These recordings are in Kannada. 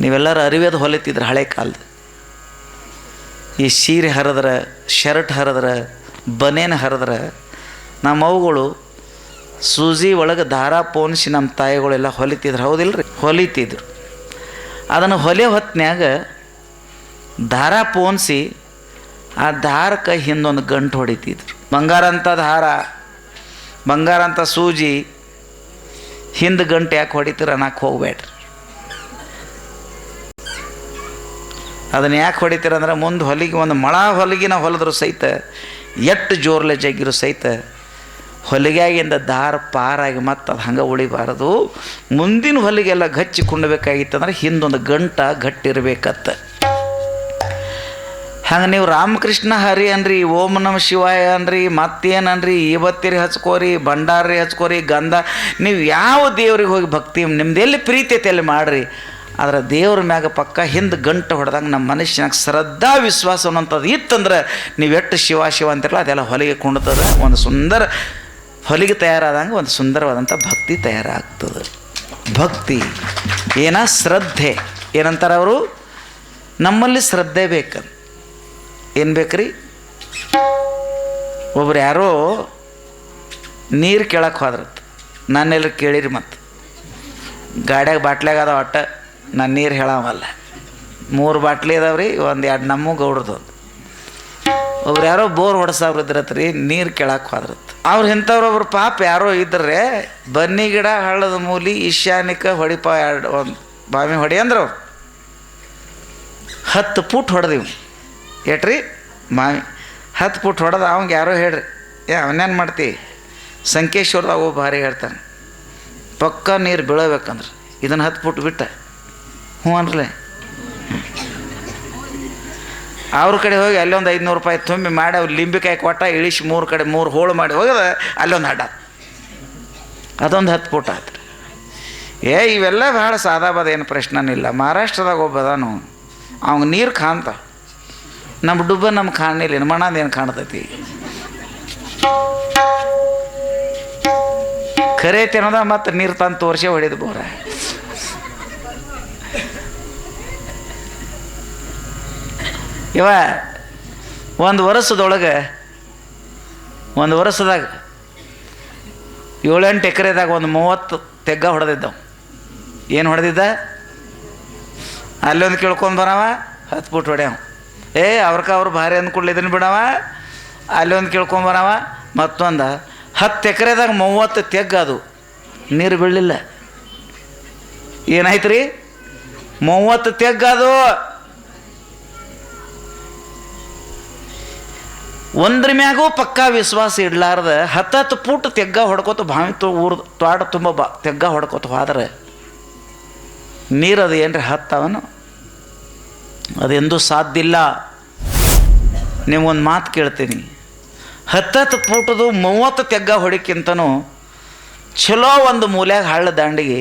ನೀವೆಲ್ಲರೂ ಅರಿವೇದು ಹೊಲಿತಿದ್ರು ಹಳೆ ಕಾಲದ. ಈ ಸೀರೆ ಹರಿದ್ರೆ, ಶರ್ಟ್ ಹರಿದ್ರೆ ಬನೇನ ಹರಿದ್ರೆ, ನಮ್ಮ ಅವುಗಳು ಸೂಜಿ ಒಳಗೆ ದಾರ ಪೋಣಿಸಿ ನಮ್ಮ ತಾಯಿಗಳೆಲ್ಲ ಹೊಲಿತಿದ್ರು. ಹೌದಿಲ್ಲರಿ ಹೊಲಿತಿದ್ರು. ಅದನ್ನು ಹೊಲೆ ಹೊತ್ತಿನಾಗ ದಾರ ಪೋಣಿಸಿ ಆ ದಾರಕ್ಕೆ ಹಿಂದೊಂದು ಗಂಟು ಹೊಡಿತಿದ್ರು. ಬಂಗಾರ ಅಂತ ದಾರ ಬಂಗಾರ ಅಂತ ಸೂಜಿ, ಹಿಂದೆ ಗಂಟು ಯಾಕೆ ಹೊಡಿತೀರ ಅನ್ನಕ್ಕೆ ಹೋಗ್ಬೇಡ್ರಿ. ಅದನ್ನು ಯಾಕೆ ಹೊಡಿತೀರಂದ್ರೆ ಮುಂದೆ ಹೊಲಿಗೆ ಒಂದು ಮಳ ಹೊಲಿಗಿನ ಹೊಲಿದ್ರು ಸಹಿತ ಎಟ್ಟು ಜೋರ್ಲೆ ಜಗ್ಗಿರು ಸಹಿತ ಹೊಲಿಗೆಯಾಗಿಂದ ದಾರ ಪಾರಾಗಿ ಮತ್ತು ಅದು ಹಂಗೆ ಉಳಿಬಾರದು. ಮುಂದಿನ ಹೊಲಿಗೆಲ್ಲ ಗಚ್ಚಿ ಕುಂಡಬೇಕಾಗಿತ್ತಂದ್ರೆ ಹಿಂದೊಂದು ಗಂಟ ಗಟ್ಟಿರಬೇಕತ್ತ. ಹಂಗೆ ನೀವು ರಾಮಕೃಷ್ಣ ಹರಿ ಅನ್ರಿ, ಓಂ ನಮ ಶಿವಾಯ ಅನ್ರಿ ಮತ್ತೇನನ್ರಿ ಇವತ್ತಿರಿ ಹಚ್ಕೋರಿ, ಭಂಡಾರಿ ಹಚ್ಕೋರಿ, ಗಂಧ, ನೀವು ಯಾವ ದೇವ್ರಿಗೆ ಹೋಗಿ ಭಕ್ತಿ ನಿಮ್ದು ಎಲ್ಲಿ ಪ್ರೀತಿ ಐತೆ ಅಲ್ಲಿ ಮಾಡ್ರಿ. ಆದ್ರೆ ದೇವ್ರ ಮ್ಯಾಗ ಪಕ್ಕ ಹಿಂದೆ ಗಂಟು ಹೊಡೆದಂಗೆ ನಮ್ಮ ಮನುಷ್ಯನಾಗ ಶ್ರದ್ಧಾ ವಿಶ್ವಾಸ ಅನ್ನೋಂಥದ್ದು ಇತ್ತಂದ್ರೆ ನೀವು ಎಷ್ಟು ಶಿವ ಶಿವ ಅಂತಿರಲ್ಲ, ಅದೆಲ್ಲ ಹೊಲಿಗೆ ಕುಣ್ತದೆ, ಒಂದು ಸುಂದರ ಹೊಲಿಗೆ ತಯಾರಾದಂಗೆ ಒಂದು ಸುಂದರವಾದಂಥ ಭಕ್ತಿ ತಯಾರಾಗ್ತದೆ. ಭಕ್ತಿ, ಏನ ಶ್ರದ್ಧೆ, ಏನಂತಾರೆ ಅವರು? ನಮ್ಮಲ್ಲಿ ಶ್ರದ್ಧೆ ಬೇಕಂತ ಏನು ಬೇಕ್ರಿ? ಒಬ್ರು ಯಾರೋ ನೀರು ಕೇಳಕ್ಕೆ ಹೋದ್ರತ್ತು ನಾನೆಲ್ಲರೂ ಕೇಳಿರಿ ಮತ್ತು ಗಾಡ್ಯಾಗ ಬಾಟ್ಲ್ಯಾಗ ಅದ ಒಟ್ಟ ನಾನು ನೀರು ಹೇಳಾವಲ್ಲ. ಮೂರು ಬಾಟ್ಲಿ ಅದಾವ್ರಿ, ಒಂದು ಎರಡು ನಮ್ಮ ಗೌಡ್ರದ್ದು ಒಬ್ರು ಯಾರೋ ಬೋರ್ ಹೊಡ್ಸವ್ರು ಇದ್ರತ್ ರೀ, ನೀರು ಕೇಳಕ್ಕೆ ಹೋದ್ರತ್. ಅವ್ರು ಇಂಥವ್ರೊಬ್ರು ಪಾಪ ಯಾರೋ ಇದ್ರೆ, ಬನ್ನಿ ಗಿಡ, ಹಳ್ಳದ ಮೂಲಿ ಈಶಾನಿಕ ಹೊಡಿಪ ಎರಡು, ಒಂದು ಬಾವಿ ಹೊಡಿ ಅಂದ್ರೆ. ಅವ್ರು ಹತ್ತು ಪುಟ್ ಹೊಡೆದಿವಿ. ಏಟ್ರಿ? ಮಾವಿ ಹತ್ತು ಪುಟ್ ಹೊಡೆದ ಅವಂಗೆ ಯಾರೋ ಹೇಳ್ರಿ, ಏ ಅವನೇನು ಮಾಡ್ತಿ? ಸಂಕೇಶ್ವರದಾಗ ಭಾರಿ ಹೇಳ್ತಾನೆ. ಪಕ್ಕ ನೀರು ಬೀಳಬೇಕಂದ್ರೆ. ಇದನ್ನು ಹತ್ತು ಪುಟ್ ಬಿಟ್ಟ. ಹ್ಞೂ ಅನ್ರಲೆ ಅವ್ರ ಕಡೆ ಹೋಗಿ ಅಲ್ಲೊಂದು ಐದುನೂರು ರೂಪಾಯಿ ತುಂಬಿ ಮಾಡಿ ಅವ್ರು ಲಿಂಬಿಕಾಯಿ ಕೊಟ್ಟ ಇಳಿಸಿ ಮೂರು ಕಡೆ ಮೂರು ಹೋಳು ಮಾಡಿ ಹೋಗದ ಅಲ್ಲೊಂದು ಅಡ್ಡ. ಅದೊಂದು ಹತ್ತು ಪುಟ ಆಯ್ತು ಏ, ಇವೆಲ್ಲ ಭಾಳ ಸಾದಾ ಬಾದ ಏನು ಪ್ರಶ್ನೆನಿಲ್ಲ. ಮಹಾರಾಷ್ಟ್ರದಾಗ ಒಬ್ಬದಾನು ಅವ್ಗೆ ನೀರು ಕಾಣ್ತ. ನಮ್ಮ ಡುಬ್ಬ ನಮ್ಗೆ ಕಾಣಲಿಲ್ಲ. ಮಣ್ಣದ ಏನು ಕಾಣ್ತೈತಿ? ಖರೆ ತಿನ್ನದ ಮತ್ತು ನೀರು ತಂದು ತೋರಿಸಿ ಹೊಡಿದು ಬೋರ. ಇವ ಒಂದು ವರ್ಷದೊಳಗೆ, ಒಂದು ವರ್ಷದಾಗ ಏಳೆಂಟು ಎಕರೆದಾಗ ಒಂದು ಮೂವತ್ತು ತೆಗ್ಗ ಹೊಡೆದಿದ್ದವು. ಏನು ಹೊಡೆದಿದ್ದ? ಅಲ್ಲೊಂದು ಕೇಳ್ಕೊಂಡು ಬರವ, ಹತ್ತು ಫುಟ್ ಹೊಡ್ಯಾವ. ಏ, ಅವ್ರಕ ಅವ್ರು ಭಾರಿ ಅಂದ್ಕೊಳ್ಳಿ ಇದನ್ನು ಬಿಡವ, ಅಲ್ಲೊಂದು ಕೇಳ್ಕೊಂಡು ಬರವ, ಮತ್ತೊಂದು, ಹತ್ತು ಎಕರೆದಾಗ ಮೂವತ್ತು ತೆಗ್ಗ ಅದು, ನೀರು ಬೀಳಲಿಲ್ಲ. ಏನಾಯ್ತು ರೀ ಮೂವತ್ತು ತೆಗ್ಗ ಅದು. ಒಂದ್ರ ಮ್ಯಾಗೂ ಪಕ್ಕಾ ವಿಶ್ವಾಸ ಇಡ್ಲಾರ್ದ ಹತ್ತತ್ತು ಪುಟ್ ತೆಗ್ಗ ಹೊಡ್ಕೋತ ತು ಊರು ತ್ವಾಡ ತುಂಬ ಬಾ ತೆಗ್ಗ ಹೊಡ್ಕೋತ ಹೋದ್ರೆ ನೀರದು ಏನ್ರಿ ಹತ್ತವನು ಅದೆಂದೂ ಸಾಧ್ಯ ಇಲ್ಲ. ಒಂದು ಮಾತು ಕೇಳ್ತೀನಿ. ಹತ್ತತ್ತು ಪುಟದು ಮೂವತ್ತು ತೆಗ್ಗ ಹೊಡಿಕ್ಕಿಂತನೂ ಚಲೋ ಒಂದು ಮೂಲ್ಯಾಗ ಹಳ್ಳ ದಂಡಿಗೆ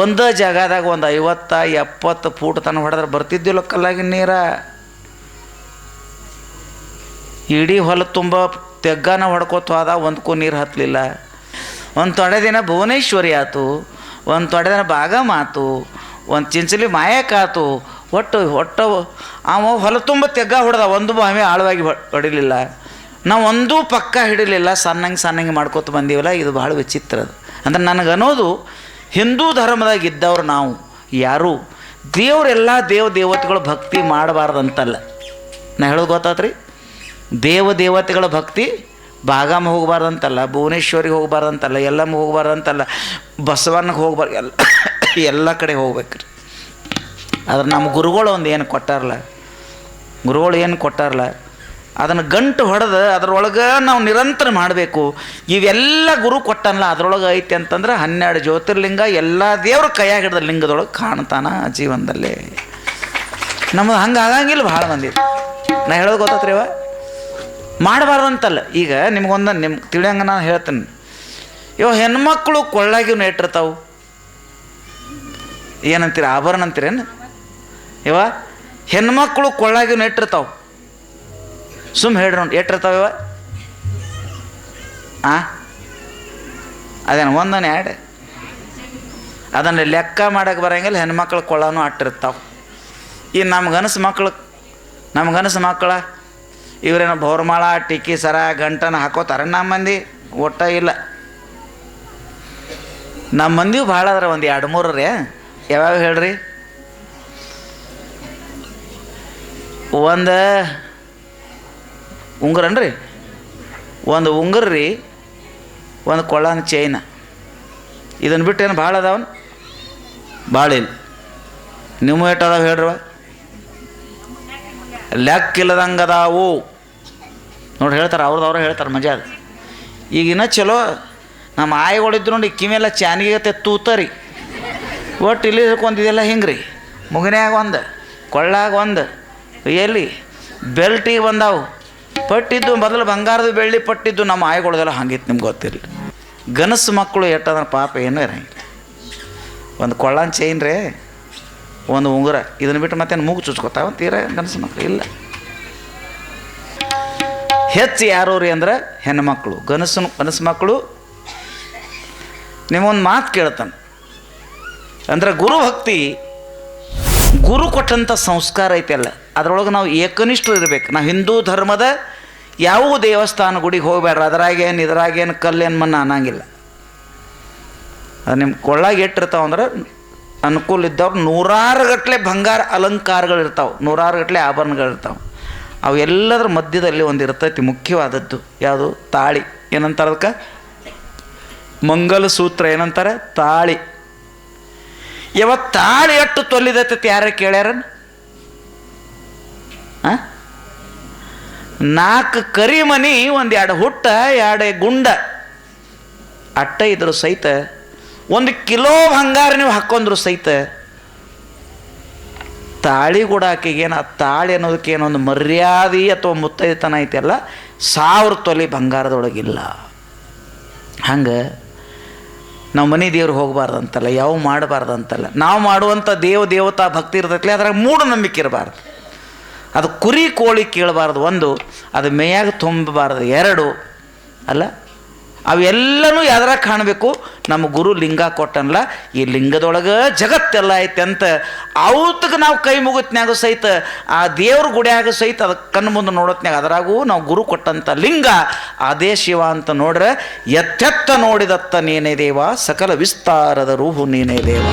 ಒಂದೇ ಜಾಗದಾಗ ಒಂದು ಐವತ್ತ ಎಪ್ಪತ್ತು ಫೂಟ್ ತನಕ ಹೊಡೆದ್ರೆ ಬರ್ತಿದ್ದಿಲ್ಲ ಕಲ್ಲಾಗಿ ನೀರ. ಇಡೀ ಹೊಲ ತುಂಬ ತೆಗ್ಗಾನ ಹೊಡ್ಕೋತ ಹೋದ ಒಂದಕ್ಕೂ ನೀರು ಹತ್ತಲಿಲ್ಲ ಒಂದು ತೊಡೆ ದಿನ ಭುವನೇಶ್ವರಿ ಆಯ್ತು ಒಂದು ತೊಡೆ ದಿನ ಬಾಗಮ್ ಆತು, ಒಂದು ಚಿಂಚಲಿ ಮಾಯಕಾತು ಒಟ್ಟು ಒಟ್ಟು ಅವ ಹೊಲ ತುಂಬ ತೆಗ್ಗ ಹೊಡೆದ, ಒಂದು ಬಾವಿ ಆಳವಾಗಿ ಹೊಡಿಲಿಲ್ಲ. ನಾವು ಒಂದೂ ಪಕ್ಕ ಹಿಡಿಲಿಲ್ಲ, ಸಣ್ಣಂಗೆ ಸಣ್ಣಂಗೆ ಮಾಡ್ಕೋತ ಬಂದೀವಲ್ಲ, ಇದು ಭಾಳ ವಿಚಿತ್ರ ಅದು. ಅಂದ್ರೆ ನನಗೆ ಅನ್ನೋದು ಹಿಂದೂ ಧರ್ಮದಾಗ ಇದ್ದವ್ರು ನಾವು, ಯಾರು, ದೇವರೆಲ್ಲ ದೇವ ದೇವತೆಗಳು ಭಕ್ತಿ ಮಾಡಬಾರ್ದಂತಲ್ಲ. ನಾ ಹೇಳೋದು ಗೊತ್ತಾತ್ರಿ? ದೇವ ದೇವತೆಗಳ ಭಕ್ತಿ ಬಾಗಾಮ ಹೋಗಬಾರ್ದಂತಲ್ಲ, ಭುವನೇಶ್ವರಿಗೆ ಹೋಗಬಾರ್ದಂತಲ್ಲ, ಎಲ್ಲಮ್ಮ ಹೋಗಬಾರ್ದಂತಲ್ಲ ಬಸವನಿಗೆ ಹೋಗ್ಬಾರ್ದು, ಎಲ್ಲ ಎಲ್ಲ ಕಡೆ ಹೋಗ್ಬೇಕ್ರಿ. ಆದ್ರೆ ನಮ್ಮ ಗುರುಗಳು ಒಂದು ಏನು ಕೊಟ್ಟಾರಲ್ಲ, ಗುರುಗಳು ಏನು ಕೊಟ್ಟಾರಲ್ಲ, ಅದನ್ನು ಗಂಟು ಹೊಡೆದು ಅದರೊಳಗೆ ನಾವು ನಿರಂತರ ಮಾಡಬೇಕು. ಇವೆಲ್ಲ ಗುರು ಕೊಟ್ಟನಲ್ಲ, ಅದರೊಳಗೆ ಐತೆ ಅಂತಂದ್ರೆ ಹನ್ನೆರಡು ಜ್ಯೋತಿರ್ಲಿಂಗ, ಎಲ್ಲ ದೇವ್ರ ಕೈಯಾಗ ಹಿಡಿದ ಲಿಂಗದೊಳಗೆ ಕಾಣ್ತಾನ ಜೀವನದಲ್ಲಿ. ನಮ್ಮದು ಹಂಗೆ ಆಗಂಗಿಲ್ಲ, ಭಾಳ ಮಂದಿ. ನಾ ಹೇಳೋದು ಗೊತ್ತಾತ್ರಿ ಇವ ಮಾಡಬಾರ್ದಂತಲ್ಲ. ಈಗ ನಿಮ್ಗೊಂದು ನಿಮ್ಮ ತಿಳಿಯಂಗೆ ನಾನು ಹೇಳ್ತೀನಿ. ಇವ ಹೆಣ್ಮಕ್ಳು ಕೊಳ್ಳಾಗಿ ನೆಟ್ಟಿರ್ತಾವೆ ಏನಂತೀರ? ಆಭರಣ ಅಂತೀರೇನು? ಇವ ಹೆಣ್ಮಕ್ಳು ಕೊಳ್ಳಾಗಿ ನೆಟ್ಟಿರ್ತಾವೆ ಸುಮ್ ಹೇಳ್ರಿ ನೋಡಿ ಎಟ್ಟಿರ್ತಾವ ಇವ ಆ? ಅದೇನು, ಒಂದನೇ ಎರಡು? ಅದನ್ನು ಲೆಕ್ಕ ಮಾಡಕ್ಕೆ ಬರೋಂಗಿಲ್ಲ, ಹೆಣ್ಮಕ್ಳು ಕೊಳ್ಳನೂ ಅಟ್ಟಿರ್ತಾವೆ. ಈ ನಮ್ಗನಸು ಮಕ್ಳು ನಮ್ಮ ಗನಸು ಮಕ್ಕಳ ಇವರೇನೋ ಭೌರ್ಮಾಳ ಟಿಕ್ಕಿ ಸರ, ಗಂಟನ ಹಾಕೋತಾರೆ. ನಮ್ಮ ಮಂದಿ ಒಟ್ಟ ಇಲ್ಲ. ನಮ್ಮ ಮಂದಿ ಭಾಳ ಅದ್ರ ಒಂದು ಎರಡು ಮೂರು ರೀ ಯಾವ್ಯಾವ ಹೇಳ್ರಿ? ಒಂದು ಉಂಗುರನ್ರಿ. ಒಂದು ಉಂಗುರ ರೀ ಒಂದು ಕೊಳ್ಳನ ಚೈನ. ಇದನ್ನು ಬಿಟ್ಟು ಏನು ಭಾಳ ಅದಾವನು? ಭಾಳ ಇಲ್ಲ. ನಿಮ್ಮ ಏಟ್ ಅದಾವ ಹೇಳ್ರವ ಲೆಕ್ಕಿಲ್ಲದಂಗೆ ಅದಾವು ನೋಡಿ ಹೇಳ್ತಾರೆ ಅವ್ರದ್ದು ಅವ್ರು ಹೇಳ್ತಾರೆ ಮಜಾ ಅದು. ಈಗಿನ ಚಲೋ, ನಮ್ಮ ಆಯ್ಗಳಿದ್ರು ನೋಡಿ, ಕಿವಿಯೆಲ್ಲ ಚಾನಿಗೆ ತೂತರಿ. ಒಟ್ಟು ಇಲ್ಲಿ ಒಂದಿದೆಲ್ಲ ಹಿಂಗೆ ರೀ ಮುಗಿನ್ಯಾಗ ಒಂದು, ಕೊಳ್ಳಾಗ ಒಂದು, ಎಲ್ಲಿ? ಬೆಲ್ಟಿಗೆ ಬಂದಾವು. ಪಟ್ಟಿದ್ದು ಮೊದಲು ಬಂಗಾರದ ಬೆಳ್ಳಿ ಪಟ್ಟಿದ್ದು ನಮ್ಮ ಆಯ್ಗಳದೆಲ್ಲ ಹಂಗಿತ್ತು ನಿಮ್ಗೆ ಗೊತ್ತಿರಲಿ. ಗನಸು ಮಕ್ಕಳು ಎಟ್ಟಂದ್ರೆ ಪಾಪ ಏನೂ ಇರಂಗಿಲ್ಲ ಒಂದು ಕೊಳ್ಳನ್ ಚೈನ್ ರೇ ಒಂದು ಉಂಗುರ, ಇದನ್ನು ಬಿಟ್ಟು ಮತ್ತೆ ಮೂಗು ಚುಚ್ಕೋತಾವ? ತೀರ ಗಂಡಸು ಮಕ್ಕಳು ಇಲ್ಲ. ಹೆಚ್ಚು ಯಾರು ರೀ ಅಂದ್ರೆ ಹೆಣ್ಮಕ್ಳು ಗನಸು ಗನಸು ಮಕ್ಕಳು ನಿಮ್ಮೊಂದು ಮಾತು ಕೇಳ್ತಾನೆ. ಅಂದ್ರೆ ಗುರು ಭಕ್ತಿ, ಗುರು ಕೊಟ್ಟಂಥ ಸಂಸ್ಕಾರ ಐತೆಲ್ಲ ಅದರೊಳಗೆ ನಾವು ಏಕನಿಷ್ಠ ಇರಬೇಕು. ನಾವು ಹಿಂದೂ ಧರ್ಮದ ಯಾವ ದೇವಸ್ಥಾನ ಗುಡಿಗೆ ಹೋಗಬೇಡ್ರ. ಅದರಾಗೇನು, ಇದ್ರಾಗೇನು ಕಲ್ಲೇನು ಮನ್ನ ಅನ್ನಂಗಿಲ್ಲ. ಅದು ನಿಮ್ಮ ಕೊಳ್ಳಾಗ ಇಟ್ಟಿರ್ತಾವ ಅಂದ್ರೆ ಅನುಕೂಲ ಇದ್ದವ್ರು ನೂರಾರು ಗಟ್ಟಲೆ ಬಂಗಾರ ಅಲಂಕಾರಗಳು ಇರ್ತಾವೆ ನೂರಾರು ಗಟ್ಟಲೆ ಆಭರಣಗಳು ಇರ್ತಾವೆ ಅವು ಮಧ್ಯದಲ್ಲಿ ಒಂದು ಇರ್ತೈತಿ, ಮುಖ್ಯವಾದದ್ದು. ಯಾವುದು? ತಾಳಿ. ಏನಂತಾರೆ ಅದಕ್ಕೆ ಮಂಗಲಸೂತ್ರ ಏನಂತಾರೆ? ತಾಳಿ. ಯಾವತ್ತು ತಾಳಿ ಅಟ್ಟು ತೊಲಿದೈತಿ ಯಾರ ಕೇಳ್ಯಾರ? ನಾಲ್ಕು ಕರಿ ಮನಿ ಒಂದು ಎರಡು ಹುಟ್ಟ, ಎರಡು ಗುಂಡ. ಅಟ್ಟ ಇದ್ರ ಸಹಿತ ಒಂದು ಕಿಲೋ ಬಂಗಾರ ನೀವು ಹಾಕೊಂಡ್ರು ಸಹಿತ ತಾಳಿ ಕೂಡ ಆಕೆಗೇನು ಆ ತಾಳಿ ಅನ್ನೋದಕ್ಕೆ ಏನೊಂದು ಮರ್ಯಾದೆ ಅಥವಾ ಮುತ್ತೈತನ ಐತೆಲ್ಲ ಸಾವಿರ ತೊಲೆ ಬಂಗಾರದೊಳಗಿಲ್ಲ. ಹಂಗೆ ನಾವು ಮನೆ ದೇವ್ರಿಗೆ ಹೋಗಬಾರ್ದಂತಲ್ಲ, ಯಾವ ಮಾಡಬಾರ್ದಂತಲ್ಲ, ನಾವು ಮಾಡುವಂಥ ದೇವ ದೇವತಾ ಭಕ್ತಿ ಇರ್ತೈತಲ್ಲ ಅದ್ರಾಗ ಮೂಢನಂಬಿಕೆ ಇರಬಾರ್ದು. ಅದು ಕುರಿ ಕೋಳಿ ಕೇಳಬಾರ್ದು, ಒಂದು, ಅದು ಮೇಯಾಗ ತುಂಬಬಾರ್ದು, ಎರಡು, ಅಲ್ಲ ಅವೆಲ್ಲನೂ ಯಾವ್ದ್ರಾಗ ಕಾಣಬೇಕು? ನಮ್ಮ ಗುರು ಲಿಂಗ ಕೊಟ್ಟನಲ್ಲ ಈ ಲಿಂಗದೊಳಗೆ ಜಗತ್ತೆಲ್ಲ ಐತೆ ಅಂತ ಅವತ್ತಿಗೆ ನಾವು ಕೈ ಮುಗುತ್ನಾಗ ಸಹಿತ, ಆ ದೇವ್ರ ಗುಡಿಯಾಗ ಸಹಿತ ಅದಕ್ಕೆ ಕಣ್ಣು ಮುಂದೆ ನೋಡೋತ್ನಾಗ ಅದರಾಗೂ ನಾವು ಗುರು ಕೊಟ್ಟಂಥ ಲಿಂಗ ಅದೇ ಶಿವ ಅಂತ ನೋಡ್ರೆ, ಎತ್ತೆತ್ತ ನೋಡಿದತ್ತ ನೀನೇ ದೇವ, ಸಕಲ ವಿಸ್ತಾರದ ರೂಹು ನೀನೇ ದೇವ.